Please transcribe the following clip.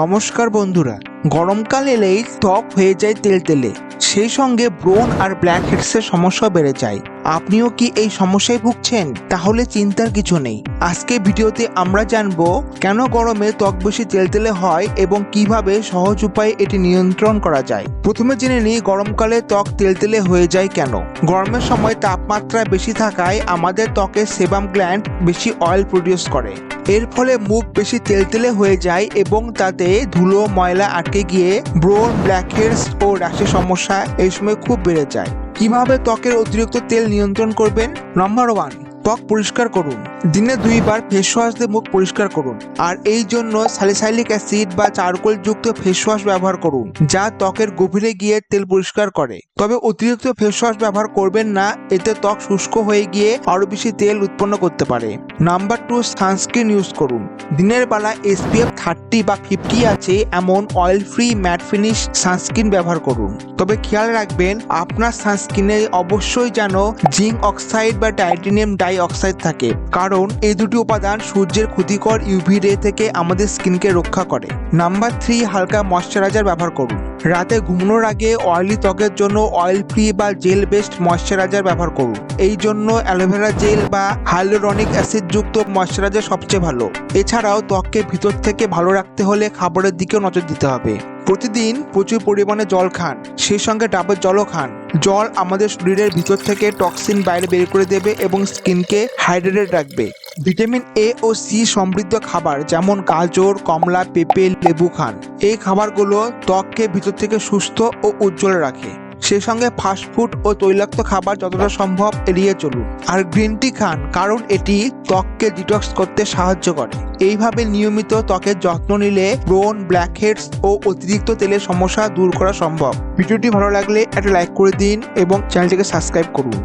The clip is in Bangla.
নমস্কার বন্ধুরা, গরমকাল এলেই ত্বক হয়ে যায় তেলতেলে। সেই সঙ্গে ব্রোন আর ব্ল্যাক হেডসের সমস্যা বেড়ে যায়। আপনিও কি এই সমস্যায় ভুগছেন? তাহলে চিন্তার কিছু নেই। আজকে ভিডিওতে আমরা জানব, কেন গরমে ত্বক বেশি তেলতেলে হয় এবং কীভাবে সহজ উপায়ে এটি নিয়ন্ত্রণ করা যায়? প্রথমে জেনে নিই গরমকালে ত্বক তেলতেলে হয়ে যায় কেন। গরমের সময় তাপমাত্রা বেশি থাকায় আমাদের ত্বকের সেবাম গ্ল্যান্ড বেশি অয়েল প্রডিউস করে। এর ফলে মুখ বেশি তেলতেলে হয়ে যায় এবং তাতে ধুলো, ময়লা আটকে গিয়ে ব্রোন ব্ল্যাক হেডস ও র্যাশের সমস্যা এই সময় খুব বেড়ে যায়। কীভাবে ত্বকের অতিরিক্ত তেল নিয়ন্ত্রণ করবেন? নম্বর ওয়ান ত্বক পরিষ্কার করুন। দিনে দুইবার ফেস ওয়াশ দিয়ে মুখ পরিষ্কার করুন। আর এই জন্য স্যালিসাইলিক অ্যাসিড বা চারকোল যুক্ত ফেস ওয়াশ ব্যবহার করুন, যা ত্বকের গভীরে গিয়ে তেল পরিষ্কার করে। তবে অতিরিক্ত ফেস ওয়াশ ব্যবহার করবেন না, এতে ত্বক শুষ্ক হয়ে গিয়ে আরও বেশি তেল উৎপন্ন করতে পারে। নাম্বার টু, সানস্ক্রিন ইউজ করুন। দিনের বেলা এসপিএফ থার্টি বা ফিফটি আছে, এমন oil free matte finish sunscreen ব্যবহার করুন। তবে খেয়াল রাখবেন, আপনার সানস্ক্রিনে অবশ্যই যেন জিঙ্ক অক্সাইড বা টাইটেনিয়াম ডাই অক্সাইড থাকে। কারণ, এই দুটি উপাদান সূর্যের ক্ষতিকর ইউভি রে থেকে আমাদের স্কিনকে রক্ষা করে। নাম্বার থ্রি হালকা ময়শ্চারাইজার ব্যবহার করুন। রাতে ঘুমানোর আগে অয়েলি ত্বকের জন্য অয়েল ফ্রি বা জেল বেস্ট ময়শ্চারাইজার ব্যবহার করুন। এই জন্য অ্যালোভেরা জেল বা হাইলোরনিক অ্যাসিড যুক্ত ময়শ্চারাইজার সবচেয়ে ভালো। এছাড়াও ত্বককে ভিতর থেকে ভালো রাখতে হলে খাবারের দিকেও নজর দিতে হবে। প্রতিদিন প্রচুর পরিমাণে জল খান, সেই সঙ্গে ডাবের জলও খান। জল আমাদের শরীরের ভিতর থেকে টক্সিন বাইরে বের করে দেবে এবং স্কিনকে হাইড্রেটেড রাখবে। ভিটামিন এ ও সি সমৃদ্ধ খাবার যেমন গাজর, কমলা, পেঁপে, লেবু খান। এই খাবারগুলো ত্বককে ভিতর থেকে সুস্থ ও উজ্জ্বল রাখে। সেই সঙ্গে ফাস্টফুড ও তৈলাক্ত খাবার যতটা সম্ভব এড়িয়ে চলুন। আর গ্রিন টি খান, কারণ এটি ত্বককে ডিটক্স করতে সাহায্য করে। এইভাবে নিয়মিত ত্বকের যত্ন নিলে ব্রোন ব্ল্যাকহেডস ও অতিরিক্ত তেলের সমস্যা দূর করা সম্ভব। ভিডিওটি ভালো লাগলে একটা লাইক করে দিন এবং চ্যানেলটিকে সাবস্ক্রাইব করুন।